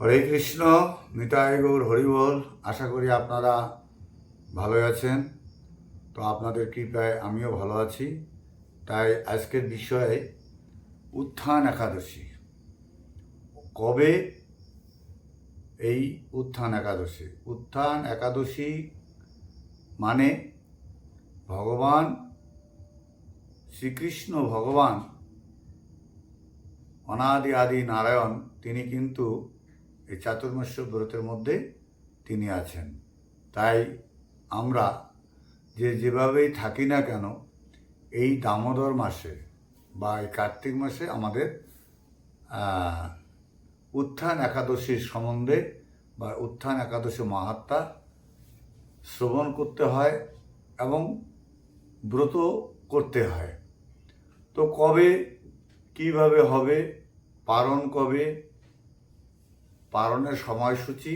হরে কৃষ্ণ, নিতাই গৌর হরিবল আশা করি আপনারা ভালো আছেন। তো আপনাদের কৃপায় আমিও ভালো আছি। তাই আজকের বিষয়ে উত্থান একাদশী। কবে এই উত্থান একাদশী? উত্থান একাদশী মানে ভগবান, শ্রীকৃষ্ণ ভগবান, অনাদি আদি নারায়ণ, তিনি কিন্তু এই চাতুর্মাস্য ব্রতের মধ্যে তিনি আছেন। তাই আমরা যে যেভাবেই থাকি না কেন, এই দামোদর মাসে বা এই কার্তিক মাসে আমাদের উত্থান একাদশীর সম্বন্ধে বা উত্থান একাদশী মাহাত্মা শ্রবণ করতে হয় এবং ব্রত করতে হয়। তো কবে, কীভাবে হবে, পালন কবে পালনের সময়সূচি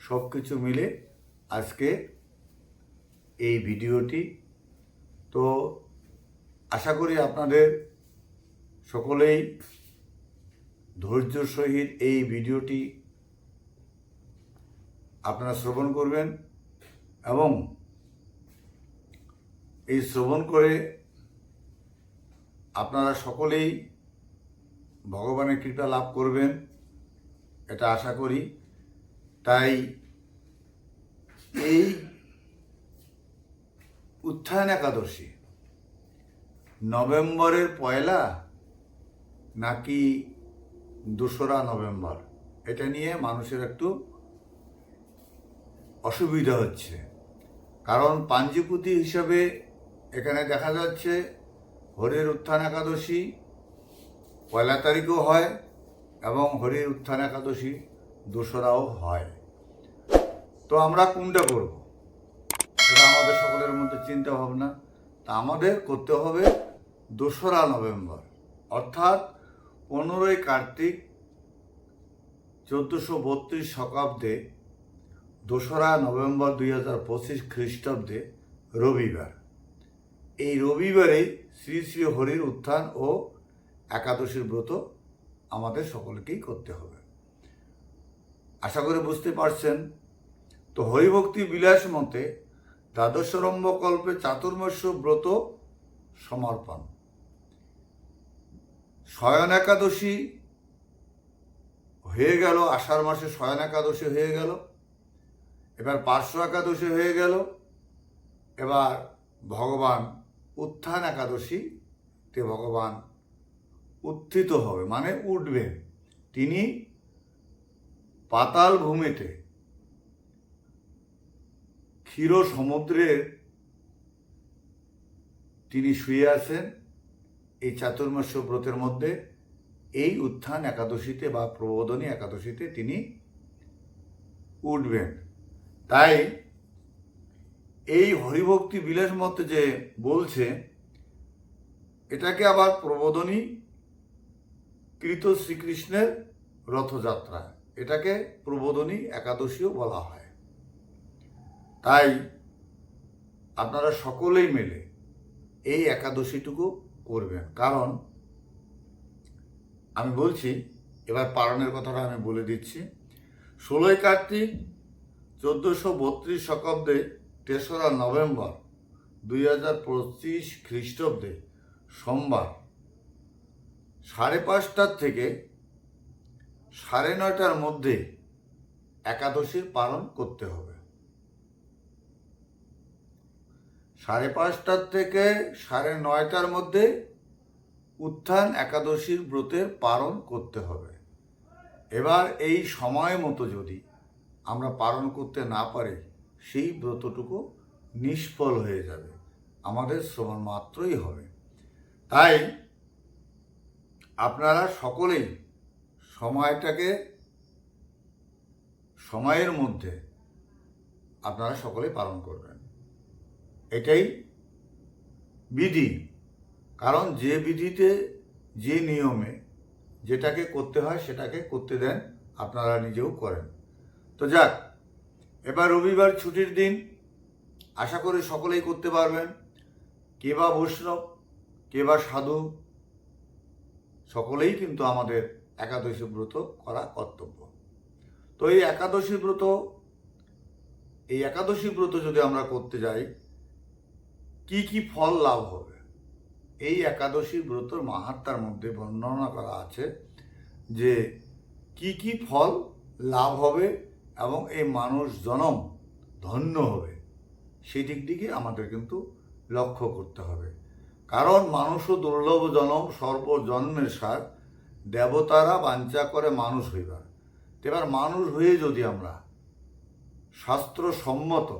সব কিছু মিলে আজকে এই ভিডিওটি। তো আশা করি আপনাদের সকলেই ধৈর্য সহিত এই ভিডিওটি আপনারা শ্রবণ করবেন এবং এই শ্রবণ করে আপনারা সকলেই ভগবানের কৃপা লাভ করবেন। এটা আশা করি। তাই এই উত্থান একাদশী নভেম্বরের পয়লা নাকি দোসরা নভেম্বর, এটা নিয়ে মানুষের একটু অসুবিধা হচ্ছে। কারণ পাঞ্জিপুতি হিসাবে এখানে দেখা যাচ্ছে হরির উত্থান একাদশী পয়লা তারিখও হয় এবং হরির উত্থান একাদশী দোসরাও হয়। তো আমরা কোনটা করব? সেটা আমাদের সকলের মধ্যে চিন্তা ভাবনা। তা আমাদের করতে হবে দোসরা নভেম্বর। অর্থাৎ পনেরোই কার্তিক চোদ্দোশো বত্রিশ শতাব্দে দোসরা নভেম্বর দুই হাজার পঁচিশ খ্রিস্টাব্দে রবিবার। এই রবিবারে শ্রী শ্রী হরির উত্থান ও একাদশীর ব্রত আমাদের সকলকেই করতে হবে। আশা করে বুঝতে পারছেন? তো হরিভক্তি বিলাস মতে দ্বাদশরম্ভ কল্পে চাতুর্মাস্য ব্রত সমর্পণ। শয়ন একাদশী হয়ে গেল, আষাঢ় মাসে শয়ন একাদশী হয়ে গেল, এবার পার্শ্ব একাদশী হয়ে গেল, এবার ভগবান উত্থান একাদশী তে ভগবান উত্থিত হবে মানে উঠবেন তিনি পাতাল ভূমিতে ক্ষীর সমুদ্রের তিনি শুয়ে আছেন, এই চাতুর্মাস্য ব্রতের মধ্যে এই উত্থান একাদশীতে বা প্রবোধনী একাদশীতে তিনি উঠবেন। তাই এই হরিভক্তি বিলাস মতে যে বলছে, এটাকে আবার প্রবোধনী কৃত শ্রীকৃষ্ণের রথযাত্রা। এটাকে প্রবোধনী একাদশীও বলা হয়। তাই আপনারা সকলেই মিলে এই একাদশীটুকু করবেন। কারণ আমি বলছি, এবার পালনের কথাটা আমি বলে দিচ্ছি। ষোলোই কার্তিক চোদ্দোশো বত্রিশ শতাব্দে তেসরা নভেম্বর দুই হাজার পঁচিশ খ্রিস্টাব্দে সোমবার সাড়ে পাঁচটার থেকে সাড়ে নয়টার মধ্যে একাদশীর পালন করতে হবে। সাড়ে পাঁচটার থেকে সাড়ে নয়টার মধ্যে উত্থান একাদশীর ব্রতের পালন করতে হবে। এবার এই সময় মতো যদি আমরা পালন করতে না পারি, সেই ব্রতটুকু নিষ্ফল হয়ে যাবে। আমাদের শ্রবণ মাত্রই হবে। তাই আপনারা সকলেই সময়টাকে সময়ের মধ্যে আপনারা সকলে পালন করবেন। এটাই বিধি। কারণ যে বিধিতে, যে নিয়মে যেটাকে করতে হয় সেটাকে করতে দেন, আপনারা নিজেও করেন। তো যাক, এবার রবিবার ছুটির দিন। আশা করি সকলেই করতে পারবেন। কে বা বৈষ্ণব, কে বা সাধু সকলেই কিন্তু আমাদের একাদশী ব্রত করা কর্তব্য। তো এই একাদশী ব্রত, এই একাদশী ব্রত যদি আমরা করতে যাই, কি কি ফল লাভ হবে? এই একাদশী ব্রতর মাহাত্মার মধ্যে বর্ণনা করা আছে যে কি কি ফল লাভ হবে এবং এই মানুষ জনম ধন্য হবে। সেই দিক দিকে আমাদের কিন্তু লক্ষ্য করতে হবে। কারণ মানুষও দুর্লভ জনম সর্বজন্মের সার দেবতারা বাঞ্ছা করে মানুষ হইবার। এবার মানুষ হয়ে যদি আমরা শাস্ত্রসম্মত,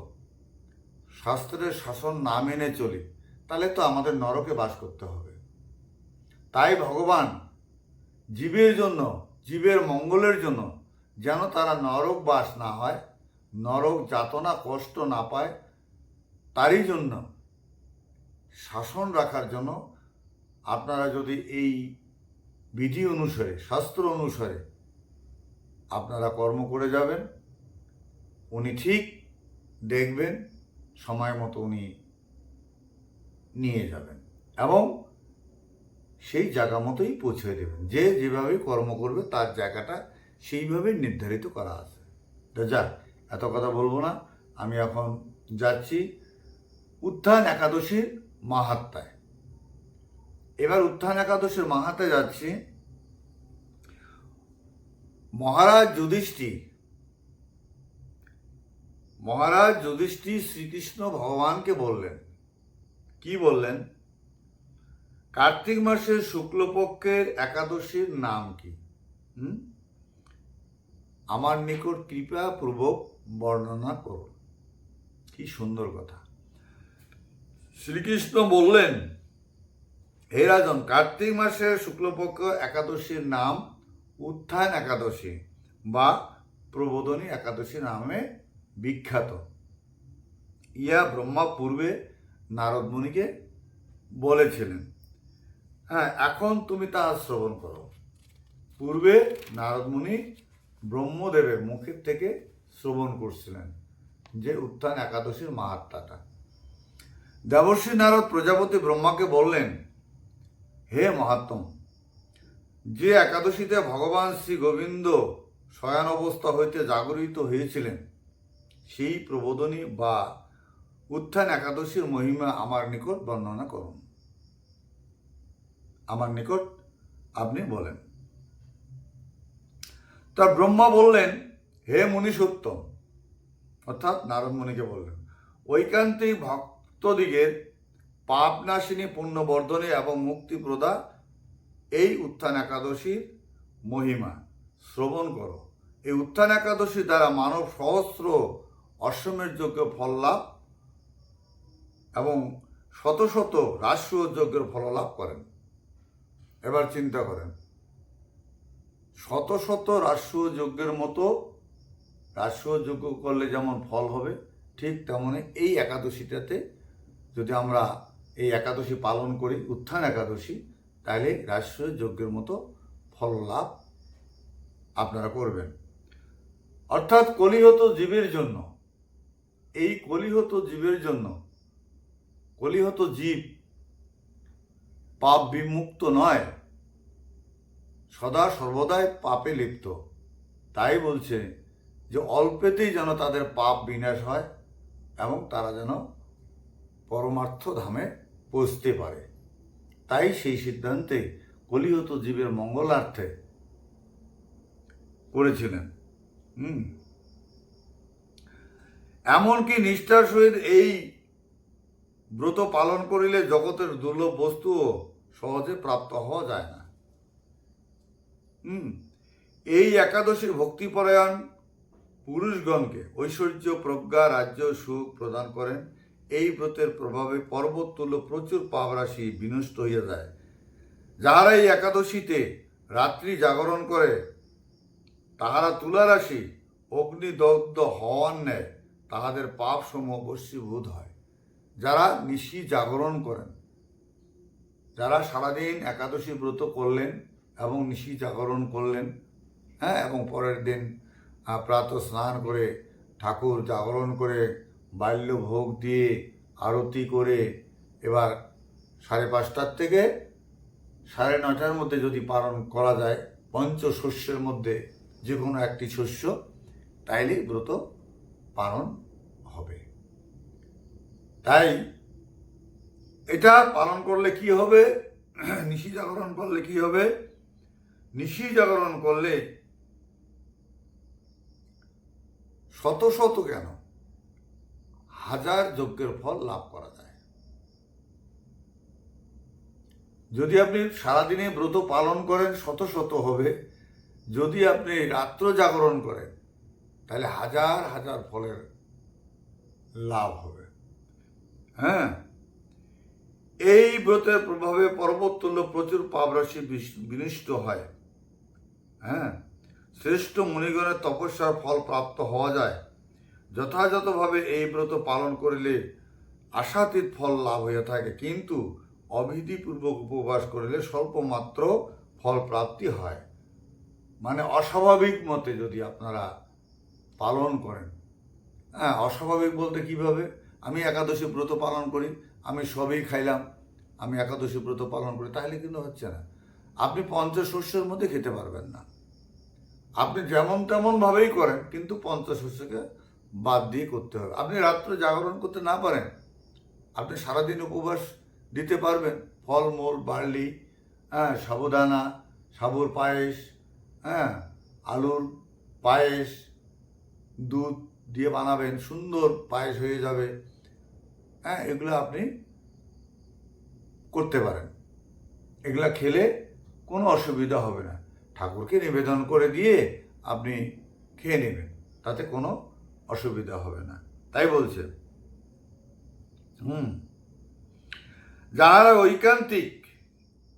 শাস্ত্রের শাসন না মেনে চলি, তাহলে তো আমাদের নরকে বাস করতে হবে। তাই ভগবান জীবের জন্য, জীবের মঙ্গলের জন্য যেন তারা নরক বাস না হয়, নরক যাতনা কষ্ট না পায়, তারই জন্য শাসন রাখার জন্য আপনারা যদি এই বিধি অনুসারে, শাস্ত্র অনুসারে আপনারা কর্ম করে যাবেন, উনি ঠিক দেখবেন, সময় মতো উনি নিয়ে যাবেন এবং সেই জায়গা মতোই পৌঁছে দেবেন। যে যেভাবে কর্ম করবে তার জায়গাটা সেইভাবেই নির্ধারিত করা আছে। তো যাক, এত কথা বলব না। আমি এখন যাচ্ছি। উত্থান একাদশীর মাহাত্মায়। এবার উত্থান একাদশীর মাহাত্মায় যাচ্ছি। মহারাজ যুধিষ্ঠির মহারাজ যুধিষ্ঠির শ্রীকৃষ্ণ ভগবানকে বললেন। কি বললেন? কার্তিক মাসের শুক্লপক্ষের একাদশীর নাম কি? আমার নিকট কৃপা, পূর্বক বর্ণনা করো কি সুন্দর কথা। শ্রীকৃষ্ণ বললেন, হে রাজন, কার্তিক মাসের শুক্লপক্ষ একাদশীর নাম উত্থান একাদশী বা প্রবোধনী একাদশী নামে বিখ্যাত। ইয়া ব্রহ্মা পূর্বে নারদ মুনিকে বলেছিলেন। হ্যাঁ এখন তুমি তা শ্রবণ করো। পূর্বে নারদ মুনি ব্রহ্মদেবের মুখের থেকে শ্রবণ করছিলেন যে উত্থান একাদশীর মাহাত্মাটা দেবর্ষী নারদ প্রজাপতি ব্রহ্মাকে বললেন, হে মহাত্ম, যে একাদশীতে ভগবান শ্রী গোবিন্দ শয়ান অবস্থা হইতে জাগরিত হয়েছিলেন, সেই প্রবোধনী বা উত্থান একাদশীর মহিমা আমার নিকট বর্ণনা করুন। আমার নিকট আপনি বলেন। তা ব্রহ্মা বললেন, হে মুনি সত্যম অর্থাৎ নারদ মুনিকে বললেন, ঐকান্তিক ভক্তদিগের পাপনাশিনী পুণ্যবর্ধনী এবং মুক্তিপ্রদা এই উত্থান একাদশীর মহিমা। শ্রবণ করো। এই উত্থান একাদশী দ্বারা মানব সহস্র অশ্বমের যোগ্য ফল লাভ এবং শত শত রাষ্ট্রীয় যজ্ঞের ফল লাভ করেন। এবার চিন্তা করেন, শত শত রাষ্ট্রীয় যজ্ঞের মতো রাষ্ট্রীয় যজ্ঞ করলে যেমন ফল হবে, ঠিক তেমনি এই একাদশীটাতে যদি আমরা এই একাদশী পালন করি, উত্থান একাদশী তাহলে রাষ্ট্রীয় যজ্ঞের মতো ফল লাভ আপনারা করবেন। অর্থাৎ কলিহত জীবের জন্য, এই কলিহত জীবের জন্য, কলিহত জীব পাপ বিমুক্ত নয়, সদা সর্বদাই পাপে লিপ্ত। তাই বলছে যে, অল্পেতেই যেন তাদের পাপ বিনাশ হয় এবং তারা যেন পরমার্থ ধামে পৌঁছতে পারে। তাই সেই সিদ্ধান্তে কলিহত জীবের মঙ্গলার্থে করেছিলেন। হুম। এমনকি নিষ্ঠার সহিত এই ব্রত পালন করিলে জগতের দুর্লভ বস্তুও সহজে প্রাপ্ত হওয়া যায় না। হুম। এই একাদশীর ভক্তিপরায়ণ পুরুষগণকে ঐশ্বর্য, প্রজ্ঞা, রাজ্য, সুখ প্রদান করেন। এই ব্রতের প্রভাবে পর্বত তুল্য প্রচুর পাপ রাশি বিনষ্ট হইয়া যায়। যাহারা এই একাদশীতে রাত্রি জাগরণ করে, তাহারা তুলা রাশি অগ্নিদগ্ধ হওয়ার ন্যায় তাহাদের পাপ সমূহ বশীভূত হয়। যারা নিশি জাগরণ করেন, যারা সারাদিন একাদশী ব্রত করলেন এবং নিশি জাগরণ করলেন হ্যাঁ এবং পরের দিন প্রাত স্নান করে ঠাকুর জাগরণ করে বাল্য ভোগ দিয়ে আরতি করে এবার সাড়ে পাঁচটার থেকে সাড়ে নটার মধ্যে যদি পালন করা যায়, পঞ্চশস্যের মধ্যে যে কোনো একটি শস্য, তাইলেই ব্রত পালন হবে। তাই এটা পালন করলে কি হবে? নিশি জাগরণ করলে কি হবে? নিশি জাগরণ করলে শত শত কেন? হাজার যজ্ঞের ফল লাভ করা যায়। যদি আপনি সারাদিনে ব্রত পালন করেন, শত শত হবে। যদি আপনি রাত্র জাগরণ করেন, তাহলে হাজার হাজার ফলের লাভ হবে। হ্যাঁ? এই ব্রতের প্রভাবে পর্বত তুল্য প্রচুর পাপরাশি বিনিষ্ট হয়। হ্যাঁ? শ্রেষ্ঠ মুনিগণের তপস্যার ফল প্রাপ্ত হওয়া যায়। যথাযথভাবে এই ব্রত পালন করিলে আশাতীত ফল লাভ হইয়া থাকে, কিন্তু অবিধিপূর্বক উপবাস করিলে স্বল্প মাত্র ফল প্রাপ্তি হয়। মানে অস্বাভাবিক মতে যদি আপনারা পালন করেন। হ্যাঁ অস্বাভাবিক বলতে কীভাবে? আমি একাদশী ব্রত পালন করি, আমি সবই খাইলাম, আমি একাদশী ব্রত পালন করি, তাহলে কিন্তু হচ্ছে না। আপনি পঞ্চশস্যের মধ্যে খেতে পারবেন না। আপনি যেমন তেমনভাবেই করেন, কিন্তু পঞ্চশস্যকে বাদ দিয়ে করতে হবে। আপনি রাত্রে জাগরণ করতে না পারেন, আপনি সারাদিন উপবাস দিতে পারবেন। ফলমূল, বার্লি হ্যাঁ সাবুদানা, সাবুর পায়েস হ্যাঁ আলুর পায়েস, দুধ দিয়ে বানাবেন, সুন্দর পায়েস হয়ে যাবে। হ্যাঁ এগুলো আপনি করতে পারেন। এগুলা খেলে কোনো অসুবিধা হবে না। ঠাকুরকে নিবেদন করে দিয়ে আপনি খেয়ে নেবেন। তাতে কোনো অসুবিধা হবে না। তাই বলছে। হুম। যারা ঐকান্তিক,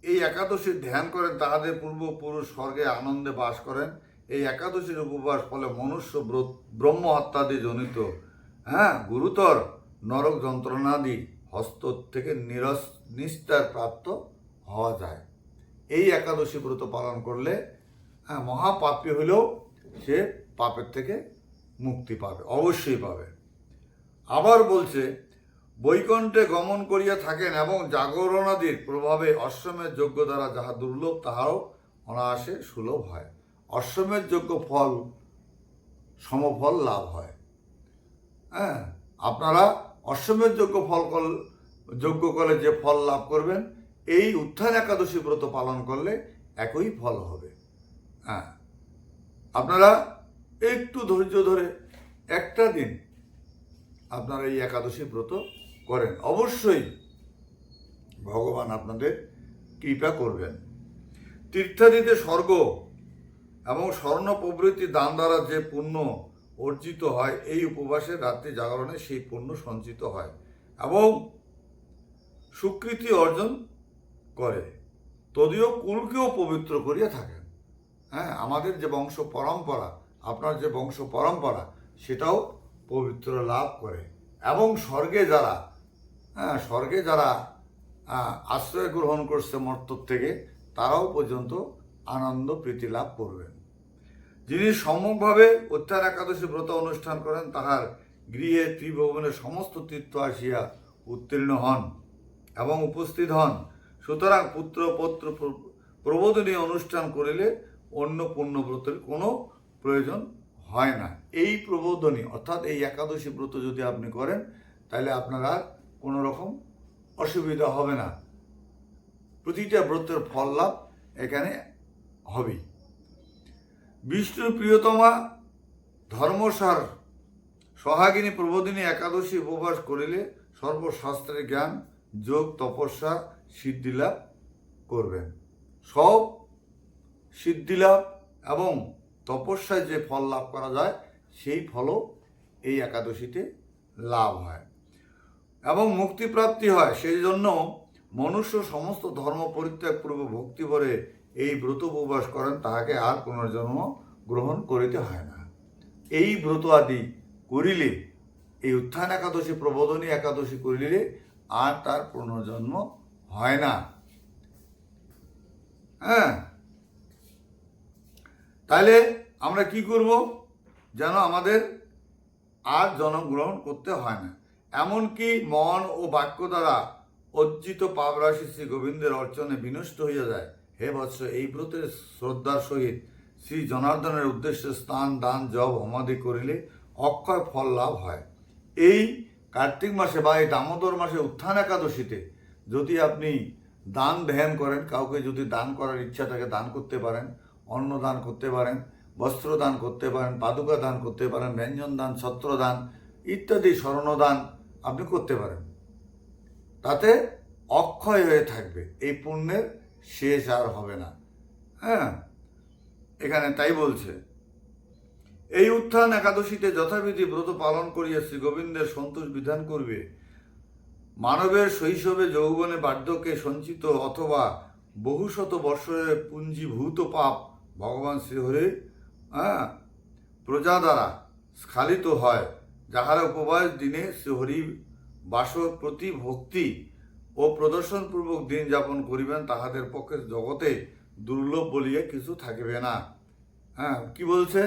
এই একাদশীর ধ্যান করেন, তাহাদের পূর্বপুরুষ স্বর্গে আনন্দে বাস করেন। এই একাদশীর উপবাস ফলে মনুষ্য ব্র- ব্রহ্ম হত্যাদি জনিত হ্যাঁ গুরুতর নরক যন্ত্রণাদি হস্ত থেকে নিরস, নিস্তার প্রাপ্ত হওয়া যায়। এই একাদশী ব্রত পালন করলে হ্যাঁ মহাপাপী হলেও সে পাপের থেকে মুক্তি পাবে, অবশ্যই পাবে। আবার বলছে, বৈকণ্ঠে গমন করিয়া থাকেন এবং জাগরণাদির প্রভাবে অশ্বমের যোগ্য দ্বারা যাহা দুর্লভ তাহাও অনায়াসে সুলভ হয়। অশ্বমের যোগ্য ফল, সমফল লাভ হয়। হ্যাঁ আপনারা অশ্বমের যোগ্য ফল কল যোগ্য করে যে ফল লাভ করবেন, এই উত্থান একাদশী ব্রত পালন করলে একই ফল হবে। হ্যাঁ আপনারা একটু ধৈর্য ধরে একটা দিন আপনারা এই একাদশী ব্রত করেন। অবশ্যই ভগবান আপনাদের কৃপা করবেন। তীর্থাদিতে স্বর্গ এবং স্বর্ণ প্রভৃতি দান দ্বারা যে পুণ্য অর্জিত হয়, এই উপবাসে রাত্রি জাগরণে সেই পুণ্য সঞ্চিত হয় এবং স্বীকৃতি অর্জন করে। তদীয় কুলকেও পবিত্র করিয়া থাকেন। হ্যাঁ আমাদের যে বংশ পরম্পরা আপনার যে বংশ পরম্পরা, সেটাও পবিত্র লাভ করে। এবং স্বর্গে যারা হ্যাঁ স্বর্গে যারা আশ্রয় গ্রহণ করছে মর্তর থেকে, তারাও পর্যন্ত আনন্দ, প্রীতি লাভ করবেন। যিনি সম্যকভাবে উত্থান একাদশী ব্রত অনুষ্ঠান করেন, তাহার গৃহে ত্রিভুবনের সমস্ত তীর্থ আসিয়া উত্তীর্ণ হন এবং উপস্থিত হন। সুতরাং পুত্র পত্র প্র- প্রবোধনী অনুষ্ঠান করিলে অন্য পুণ্যব্রতের কোনো প্রয়োজন হয় না। এই প্রবোধনী, অর্থাৎ এই একাদশী ব্রত যদি আপনি করেন, তাহলে আপনার কোনো রকম অসুবিধা হবে না। প্রতিটা ব্রতের ফল লাভ এখানে হবেই। বিষ্ণুর প্রিয়তমা ধর্মসার সহাগিনী প্রবোধিনী একাদশী উপবাস করিলে সর্বশাস্ত্রের জ্ঞান, যোগ, তপস্যা, সিদ্ধিলাভ করবেন। সব সিদ্ধিলাভ এবং তপস্যায় যে ফল লাভ করা যায়, সেই ফলও এই একাদশীতে লাভ হয়। এবং মুক্তিপ্রাপ্তি হয়, সেই জন্য মনুষ্য সমস্ত ধর্ম পরিত্যাগ পূর্ব ভক্তি ভরে এই ব্রত উপবাস করেন, তাহাকে আর পুনর্জন্ম গ্রহণ করিতে হয় না। এই ব্রত আদি করিলে, এই উত্থান একাদশী, প্রবোধনী একাদশী করিলে আর তার পুনর্জন্ম হয় না। হ্যাঁ? তাহলে আমরা কি করব? যেন আমাদের আর জন্মগ্রহণ করতে হয় না। এমনকি মন ও বাক্য দ্বারা অর্জিত পাপরাশি শ্রী গোবিন্দের অর্চনে বিনষ্ট হইয়া যায়। হে বৎস, এই ব্রতের শ্রদ্ধার সহিত শ্রী জনার্দনের উদ্দেশ্যে স্নান, দান জব সমাধি করিলে অক্ষয় ফল লাভ হয়। এই কার্তিক মাসে বা এই দামোদর মাসে উত্থান একাদশীতে যদি আপনি দান ধ্যান করেন, কাউকে যদি দান করার ইচ্ছা থাকে দান করতে পারেন অন্ন দান করতে পারেন বস্ত্র দান করতে পারেন পাদুকা দান করতে পারেন ব্যঞ্জন দান ছত্র দান ইত্যাদি স্বর্ণদান আপনি করতে পারেন। তাতে অক্ষয় হয়ে থাকবে, এই পুণ্যের শেষ আর হবে না। হ্যাঁ এখানে তাই বলছে। এই উত্থান একাদশীতে যথাবিধি ব্রত পালন করিয়া শ্রী গোবিন্দের সন্তোষ বিধান করবে। মানবের শৈশবে যৌবনে বার্ধক্যে সঞ্চিত অথবা বহু শত বৎসরের পুঞ্জীভূত পাপ ভগবান শ্রীহরির হ্যাঁ প্রজা দ্বারা স্খালিত হয়, যাহারা উপবাস দিনে শ্রীহরি বাসর প্রতি ভক্তি ও প্রদর্শনপূর্বক দিন যাপন করিবেন, তাহাদের পক্ষে জগতে দুর্লভ বলিয়া কিছু থাকিবে না। হ্যাঁ কি বলছে?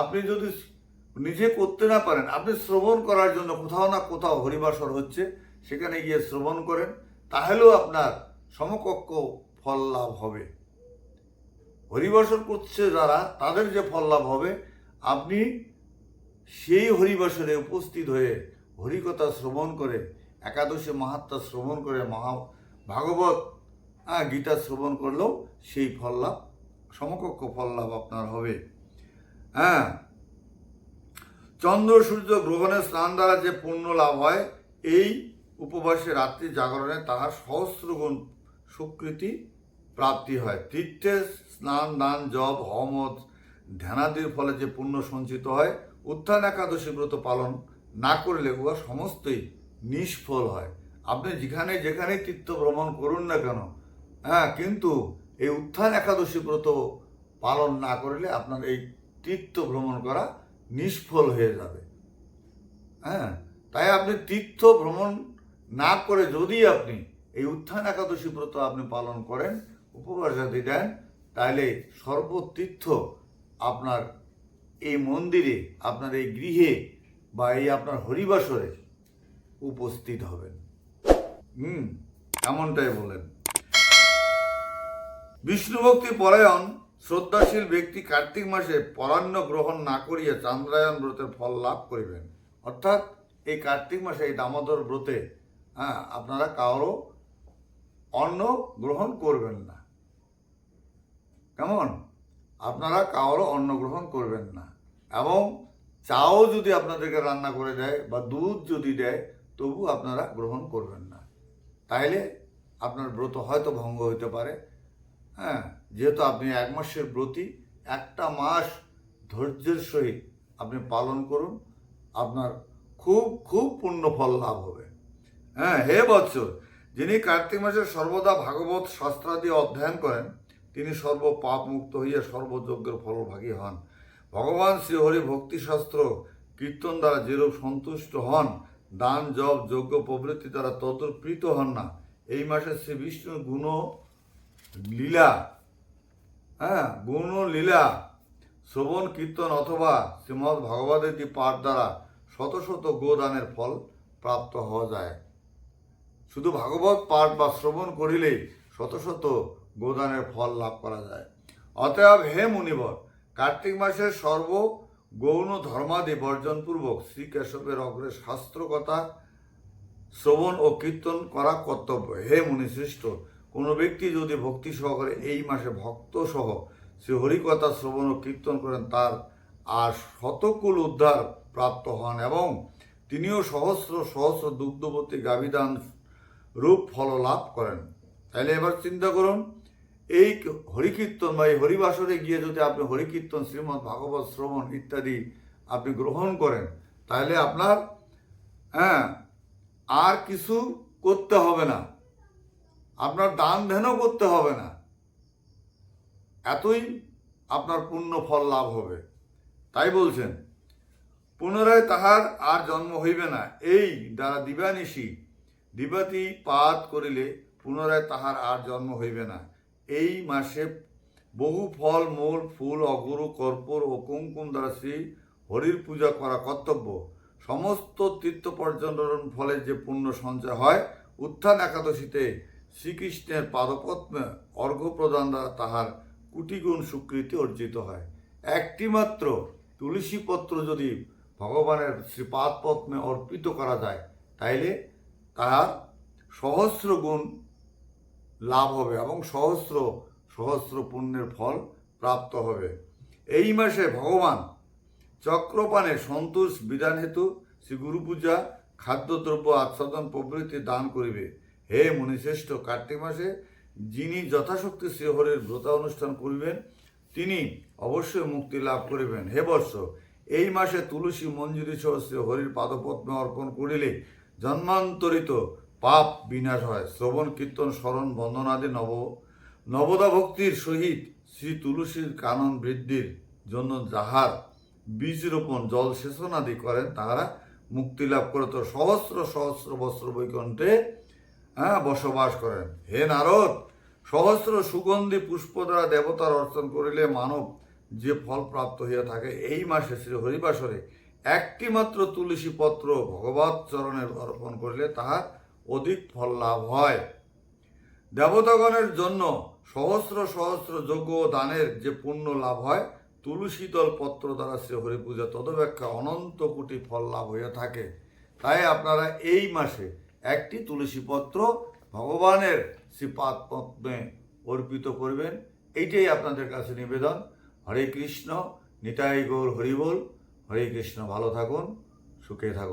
আপনি যদি নিজে করতে না পারেন, আপনি শ্রবণ করার জন্য কোথাও না কোথাও হরিবাসর হচ্ছে, সেখানে গিয়ে শ্রবণ করেন, তাহলেও আপনার সমকক্ষ ফল লাভ হবে। হরিবাসর করছে যারা, তাদের যে ফল লাভ হবে, আপনি সেই হরিবাসরে উপস্থিত হয়ে হরিকথা শ্রবণ করে, একাদশী মাহাত্মা শ্রবণ করে, মহা ভাগবত গীতা শ্রবণ করলেও সেই ফল লাভ, সমকক্ষ ফল লাভ আপনার হবে। হ্যাঁ চন্দ্র সূর্য গ্রহণের স্নান দ্বারা যে পুণ্য লাভ হয়, এই উপবাসে রাত্রি জাগরণে তাহার সহস্রগুণ সুকৃতি প্রাপ্তি হয়। তীর্থে স্নান, দান জব হমত ধ্যানাদির ফলে যে পুণ্য সঞ্চিত হয়, উত্থান একাদশী ব্রত পালন না করলে উহা সমস্তই নিষ্ফল হয়। আপনি যেখানে যেখানে তীর্থ ভ্রমণ করুন না কেন হ্যাঁ কিন্তু এই উত্থান একাদশী ব্রত পালন না করলে আপনার এই তীর্থ ভ্রমণ করা নিষ্ফল হয়ে যাবে। হ্যাঁ তাই আপনি তীর্থ ভ্রমণ না করে যদি আপনি এই উত্থান একাদশী ব্রত আপনি পালন করেন, উপবাস যদি দেন তাহলে সর্বতীর্থ আপনার এই মন্দিরে, আপনার এই গৃহে বা এই আপনার হরিবাসরে উপস্থিত হবেন। হুম, এমনটাই বলেন। বিষ্ণুভক্তি পরায়ণ, শ্রদ্ধাশীল ব্যক্তি কার্তিক মাসে পরান্ন গ্রহণ না করিয়া চান্দ্রায়ণ ব্রতের ফল লাভ করিবেন। অর্থাৎ এই কার্তিক মাসে এই দামোদর ব্রতে হ্যাঁ আপনারা কারও অন্ন গ্রহণ করবেন না। কেমন? আপনারা কারও অন্ন গ্রহণ করবেন না। এবং চাও যদি আপনাদেরকে রান্না করে দেয় বা দুধ যদি দেয়, তবু আপনারা গ্রহণ করবেন না। তাইলে আপনার ব্রত হয়তো ভঙ্গ হইতে পারে। হ্যাঁ যেহেতু আপনি এক মাসের ব্রতি, একটা মাস ধৈর্যের সহিত আপনি পালন করুন, আপনার খুব খুব পুণ্য ফল লাভ হবে। হ্যাঁ হে বৎসর, যিনি কার্তিক মাসে সর্বদা ভাগবত শাস্ত্রাদি অধ্যয়ন করেন তিনি সর্ব পাপ মুক্ত হইয়া সর্বযজ্ঞের ফলভাগী হন। ভগবান শ্রীহরি ভক্তিশাস্ত্র কীর্তন দ্বারা যেরূপ সন্তুষ্ট হন, দান, জপ, যজ্ঞ প্রবৃত্তি দ্বারা তদপ্রীত হন না। এই মাসে শ্রী বিষ্ণুর গুণ লীলা হ্যাঁ গুণ লীলা, শ্রবণ, কীর্তন অথবা শ্রীমৎ ভগবদ্গীতি পাঠ দ্বারা শত শত গোদানের ফল প্রাপ্ত হওয়া যায়। শুধু ভাগবত পাঠ বা শ্রবণ করিলেই শত শত গোদানের ফল লাভ করা যায়। অতএব হে মুনিবর, কার্তিক মাসের সর্ব গৌণ ধর্মাদি বর্জনপূর্বক শ্রী কেশবের অগ্রে শাস্ত্র কথা শ্রবণ ও কীর্তন করা কর্তব্য। হে মুনিশ্রেষ্ঠ কোনো ব্যক্তি যদি ভক্তি সহকারে এই মাসে ভক্ত সহ শ্রী হরিকথা শ্রবণ ও কীর্তন করেন, তার আর শতকুল উদ্ধার প্রাপ্ত হন এবং তিনিও সহস্র সহস্র দুগ্ধবতী গাভিদান রূপ ফল লাভ করেন। তাহলে এবার চিন্তা করুন এই হরিকীর্তন বা এই হরিবাসরে গিয়ে যদি আপনি হরিকীর্তন শ্রীমৎ ভাগবত, শ্রবণ ইত্যাদি আপনি গ্রহণ করেন, তাহলে আপনার হ্যাঁ আর কিছু করতে হবে না। আপনার দান ধ্যানও করতে হবে না। এতই আপনার পূর্ণ ফল লাভ হবে। তাই বলছেন, পুনরায় তাহার আর জন্ম হইবে না। এই দ্বারা দিবানিশি দিবাতি পাত করিলে পুনরায় তাহার আর জন্ম হইবে না। এই মাসে বহু ফল, মূল, ফুল অগুরু কর্পূর ও কুমকুম দ্বারা শ্রী হরির পূজা করা কর্তব্য। সমস্ত তীর্থ পর্যটন ফলে যে পুণ্য সঞ্চয় হয়, উত্থান একাদশীতে শ্রীকৃষ্ণের পাদপদ্মে অর্ঘ্য প্রদান দ্বারা তাহার কুটিগুণ স্বীকৃতি অর্জিত হয়। একটিমাত্র তুলসী পত্র যদি ভগবানের শ্রীপাদ পদ্মে অর্পিত করা যায়, তাইলে তার সহস্র গুণ লাভ হবে এবং সহস্র সহস্র পুণ্যের ফল প্রাপ্ত হবে। এই মাসে ভগবান চক্রপানে সন্তোষ বিধান হেতু শ্রী গুরু পূজা খাদ্যদ্রব্য আচ্ছাদন প্রভৃতি দান করিবে। হে মুনিশ্রেষ্ঠ কার্তিক মাসে যিনি যথাশক্তি শ্রীহরির ব্রত অনুষ্ঠান করিবেন, তিনি অবশ্যই মুক্তি লাভ করিবেন। হে বর্ষ এই মাসে তুলসী মঞ্জুরি সহ শ্রী হরির পাদপদ্মে অর্পণ করিলে জন্মান্তরিত পাপ বিনাশ হয়। শ্রবণ, কীর্তন, স্মরণ বন্দনাদি নব, নবদা ভক্তির সহিত শ্রী তুলসীর কানন বৃদ্ধির জন্য যাহার বীজ রোপণ, জল সেচন আদি করেন, তাহারা মুক্তি লাভ করে তো সহস্র সহস্র বস্ত্র বৈকুণ্ঠে হ্যাঁ বসবাস করেন। হে নারদ, সহস্র সুগন্ধি পুষ্প দ্বারা দেবতার অর্চন করিলে মানব যে ফল প্রাপ্ত হইয়া থাকে, এই মাসে শ্রী হরিবাসরে একটি মাত্র তুলসী পত্র ভগবত চরণের অর্পণ করিলে তাহার অধিক ফল লাভ হয়। দেবতাগণের জন্য সহস্র সহস্র যজ্ঞ দানের যে পুণ্য লাভ হয় তুলসী দল পত্র দ্বারা শ্রী হরি পূজা তদব্যাখ্যা অনন্ত কোটি ফল লাভ হইয়া থাকে। তাই আপনারা এই মাসে একটি তুলসী পত্র ভগবানের শ্রীপাদ পদ্মে অর্পিত করবেন। এইটাই আপনাদের কাছে নিবেদন। হরে কৃষ্ণ, নিতাই গৌর হরিবোল। হরে কৃষ্ণ, ভালো থাকুন, সুখে থাকুন।